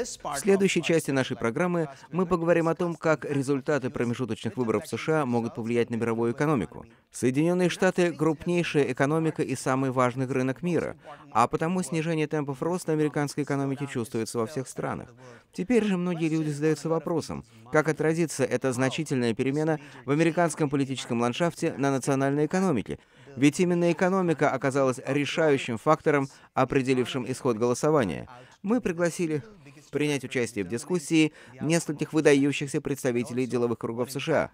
В следующей части нашей программы мы поговорим о том, как результаты промежуточных выборов в США могут повлиять на мировую экономику. Соединенные Штаты — крупнейшая экономика и самый важный рынок мира, а потому снижение темпов роста американской экономики чувствуется во всех странах. Теперь же многие люди задаются вопросом, как отразится эта значительная перемена в американском политическом ландшафте на национальной экономике, ведь именно экономика оказалась решающим фактором, определившим исход голосования. Мы пригласили принять участие в дискуссии нескольких выдающихся представителей деловых кругов США.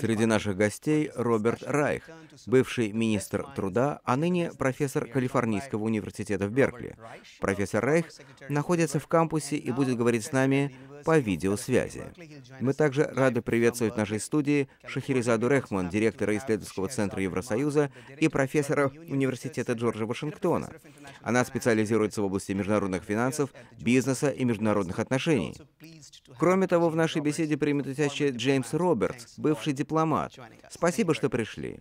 Среди наших гостей Роберт Райх, бывший министр труда, а ныне профессор Калифорнийского университета в Беркли. Профессор Райх находится в кампусе и будет говорить с нами по видеосвязи. Мы также рады приветствовать в нашей студии Шахерезаду Рехман, директора исследовательского центра Евросоюза и профессора Университета Джорджа Вашингтона. Она специализируется в области международных финансов, бизнеса и международных отношений. Кроме того, в нашей беседе примет участие Джеймс Робертс, бывший дипломат. Спасибо, что пришли.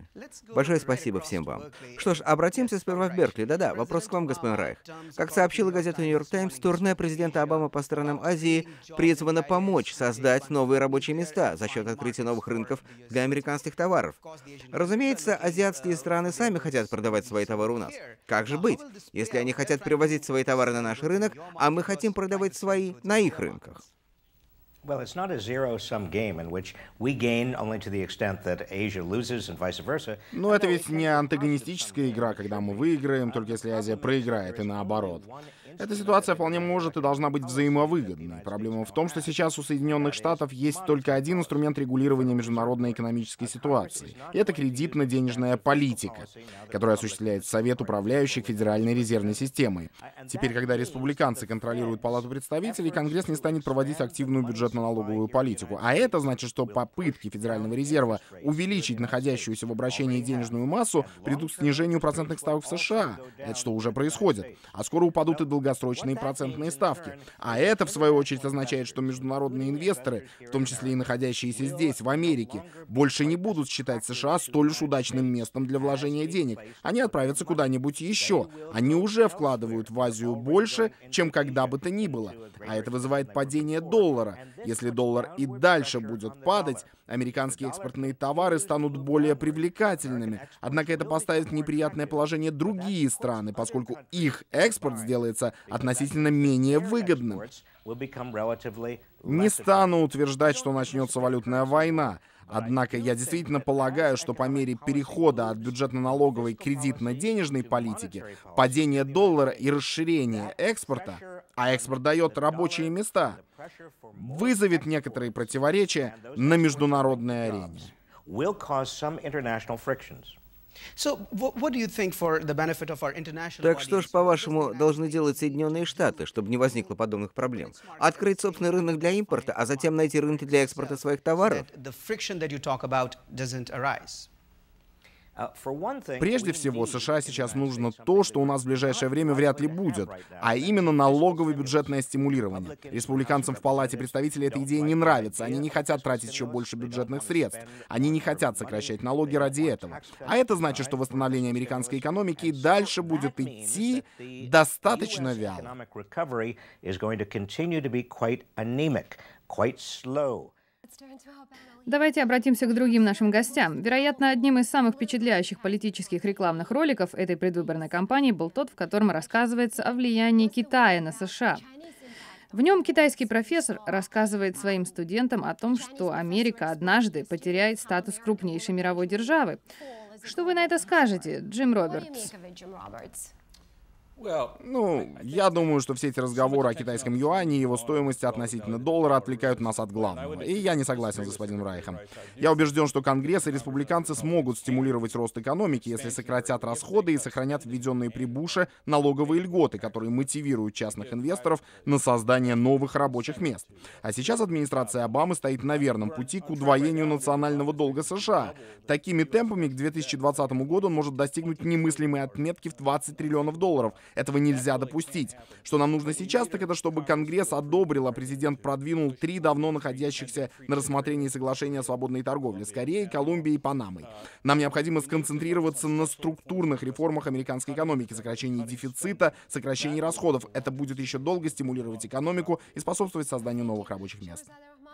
Большое спасибо всем вам. Что ж, обратимся сперва в Беркли. Да-да, вопрос к вам, господин Райх. Как сообщила газета «Нью-Йорк Таймс», турне президента Обамы по странам Азии при призвана помочь создать новые рабочие места за счет открытия новых рынков для американских товаров. Разумеется, азиатские страны сами хотят продавать свои товары у нас. Как же быть, если они хотят привозить свои товары на наш рынок, а мы хотим продавать свои на их рынках? Well, it's not a zero-sum game in which we gain only to the extent that Asia loses and vice versa. Но это ведь не антагонистическая игра, когда мы выиграем, только если Азия проиграет, и наоборот. Эта ситуация вполне может и должна быть взаимовыгодной. Проблема в том, что сейчас у Соединенных Штатов есть только один инструмент регулирования международной экономической ситуации. И это кредитно-денежная политика, которая осуществляет Совет управляющих Федеральной резервной системой. Теперь, когда республиканцы контролируют Палату представителей, Конгресс не станет проводить активную бюджетно-налоговую политику. А это значит, что попытки Федерального резерва увеличить находящуюся в обращении денежную массу придут к снижению процентных ставок в США. Это что уже происходит. А скоро упадут и долгосрочные долгосрочные процентные ставки. А это, в свою очередь, означает, что международные инвесторы, в том числе и находящиеся здесь, в Америке, больше не будут считать США столь уж удачным местом для вложения денег. Они отправятся куда-нибудь еще. Они уже вкладывают в Азию больше, чем когда бы то ни было. А это вызывает падение доллара. Если доллар и дальше будет падать, американские экспортные товары станут более привлекательными. Однако это поставит в неприятное положение другие страны, поскольку их экспорт сделается относительно менее выгодным. Не стану утверждать, что начнется валютная война. Однако я действительно полагаю, что по мере перехода от бюджетно-налоговой к кредитно-денежной политике, падения доллара и расширения экспорта, а экспорт дает рабочие места, вызовет некоторые противоречия на международной арене. Так что ж, по-вашему, должны делать Соединенные Штаты, чтобы не возникло подобных проблем? Открыть собственный рынок для импорта, а затем найти рынки для экспорта своих товаров? Прежде всего, США сейчас нужно то, что у нас в ближайшее время вряд ли будет, а именно налоговое бюджетное стимулирование. Республиканцам в Палате представителей эта идея не нравится. Они не хотят тратить еще больше бюджетных средств. Они не хотят сокращать налоги ради этого. А это значит, что восстановление американской экономики дальше будет идти достаточно вяло. Давайте обратимся к другим нашим гостям. Вероятно, одним из самых впечатляющих политических рекламных роликов этой предвыборной кампании был тот, в котором рассказывается о влиянии Китая на США. В нем китайский профессор рассказывает своим студентам о том, что Америка однажды потеряет статус крупнейшей мировой державы. Что вы на это скажете, Джим Робертс? Ну, я думаю, что все эти разговоры о китайском юане и его стоимости относительно доллара отвлекают нас от главного. И я не согласен с господином Райхом. Я убежден, что Конгресс и республиканцы смогут стимулировать рост экономики, если сократят расходы и сохранят введенные при Буше налоговые льготы, которые мотивируют частных инвесторов на создание новых рабочих мест. А сейчас администрация Обамы стоит на верном пути к удвоению национального долга США. Такими темпами к 2020 году он может достигнуть немыслимой отметки в 20 триллионов долларов — Этого нельзя допустить. Что нам нужно сейчас, так это чтобы Конгресс одобрил, а президент продвинул три давно находящихся на рассмотрении соглашения о свободной торговле с Кореей, Колумбией и Панамой. Нам необходимо сконцентрироваться на структурных реформах американской экономики, сокращении дефицита, сокращении расходов. Это будет еще долго стимулировать экономику и способствовать созданию новых рабочих мест.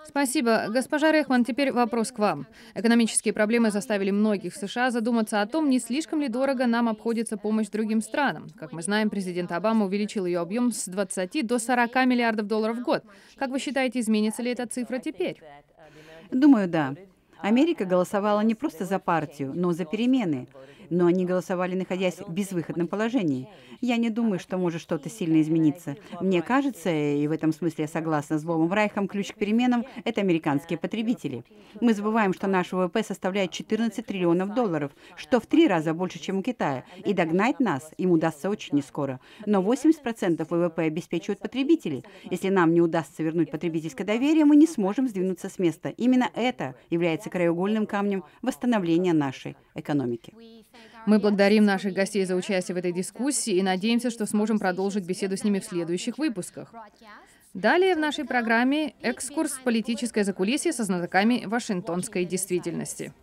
Спасибо. Госпожа Рехман, теперь вопрос к вам. Экономические проблемы заставили многих в США задуматься о том, не слишком ли дорого нам обходится помощь другим странам. Как мы знаем, президент Обама увеличил ее объем с 20 до 40 миллиардов долларов в год. Как вы считаете, изменится ли эта цифра теперь? Думаю, да. Америка голосовала не просто за партию, но за перемены но они голосовали, находясь в безвыходном положении. Я не думаю, что может что-то сильно измениться. Мне кажется, и в этом смысле я согласна с Бобом Райхом, ключ к переменам — это американские потребители. Мы забываем, что наш ВВП составляет 14 триллионов долларов, что в три раза больше, чем у Китая, и догнать нас им удастся очень нескоро. Но 80% ВВП обеспечивают потребители. Если нам не удастся вернуть потребительское доверие, мы не сможем сдвинуться с места. Именно это является краеугольным камнем восстановления нашей экономики. Мы благодарим наших гостей за участие в этой дискуссии и надеемся, что сможем продолжить беседу с ними в следующих выпусках. Далее в нашей программе экскурс в политическое закулисье со знатоками Вашингтонской действительности.